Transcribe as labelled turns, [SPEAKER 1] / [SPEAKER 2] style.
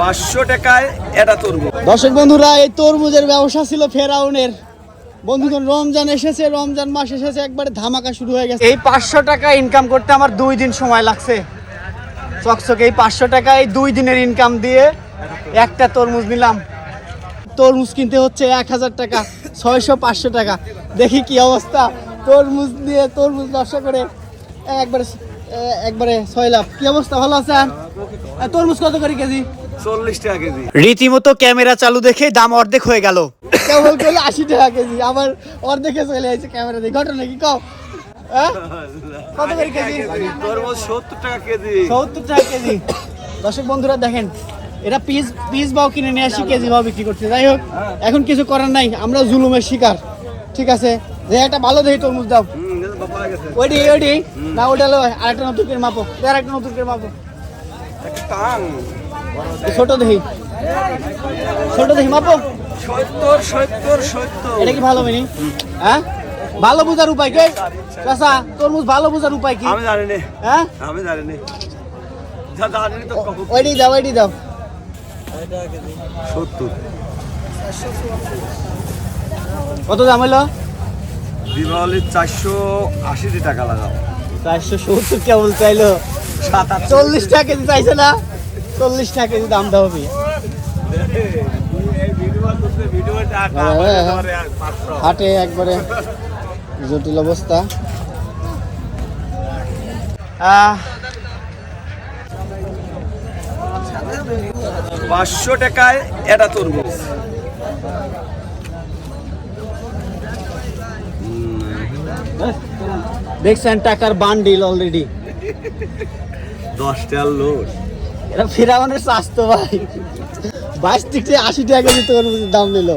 [SPEAKER 1] পাঁচশো টাকায় এটা তরমুজ।
[SPEAKER 2] দর্শক বন্ধুরা এই তরমুজের ব্যবসা ছিল ফেরাউনের। বন্ধুগণ রমজান এসেছে রমজান মাস এসেছে একবারে ধামাকা শুরু হয়ে গেছে। এই পাঁচশো টাকা ইনকাম করতে আমার দুই দিন সময় লাগছে। চকচকে এই পাঁচশো টাকা এই দুই দিনের ইনকাম দিয়ে একটা তরমুজ নিলাম। তরমুজ কিনতে হচ্ছে এক হাজার টাকা ছয়শো পাঁচশো টাকা। দেখি কি অবস্থা। তরমুজ দিয়ে তরমুজ ব্যবসা করে একবারে একবারে ছয় লাভ। কি অবস্থা? ভালো আছেন? তরমুজ কত করে কেজি?
[SPEAKER 1] চল্লিশ টাকা কেজি।
[SPEAKER 2] রীতিমতো ক্যামেরা চালু দেখে দাম অর্ধেক হয়ে গেল। কেবল করলে আশি টাকা কেজি আবার অর্ধেকে চলে আসছে ক্যামেরা দিয়ে। ঘটনা কি কও? হ্যাঁ? কত করে কেজি?
[SPEAKER 1] সত্তর টাকা কেজি।
[SPEAKER 2] সত্তর টাকা কেজি। দর্শক বন্ধুরা দেখেন এটা পিস পিস বাও কিনে নিয়ে আসি কেজি বিক্রি করছে। যাই হোক এখন কিছু করার নাই আমরা জুলুমের শিকার। ঠিক আছে? যে একটা ভালো দেখি তরমুজ দাও। ওইটি ওইটি না ওটা আরেকটা নতুন করে মাপো। নতুন করে মাপো। ছোট ছোট মাপো।
[SPEAKER 1] সত্তর সত্তর সত্তর।
[SPEAKER 2] এটা কি ভালো মিনি? হ্যাঁ? ভালো বোঝার উপায় কি? চাচা তরমুজ ভালো বোঝার উপায় কি?
[SPEAKER 1] আমি জানি না।
[SPEAKER 2] হ্যাঁ?
[SPEAKER 1] আমি জানি না। যা জানি তো কখন
[SPEAKER 2] ওইটি দাও ওইটি দাও।
[SPEAKER 1] সত্তর।
[SPEAKER 2] কত দাম হলো
[SPEAKER 1] চারশো আশি টাকা লাগাও।
[SPEAKER 2] চারশো সত্তর কেবল চাইলো। চল্লিশ টাকা কেজি চাইছে না? চল্লিশ টাকা কেজি দাম দাও হবে। হাটে একবারে জটিল অবস্থা।
[SPEAKER 1] পাঁচশো টাকায় এটা তরমুজ।
[SPEAKER 2] দেখছেন টাকার বান্ডিল অলরেডি
[SPEAKER 1] দশটার লোড।
[SPEAKER 2] এটা ফেরাউনের স্বাস্থ্য ভাই। বাইশ থেকে আশি টাকা কেজি দাম নিল।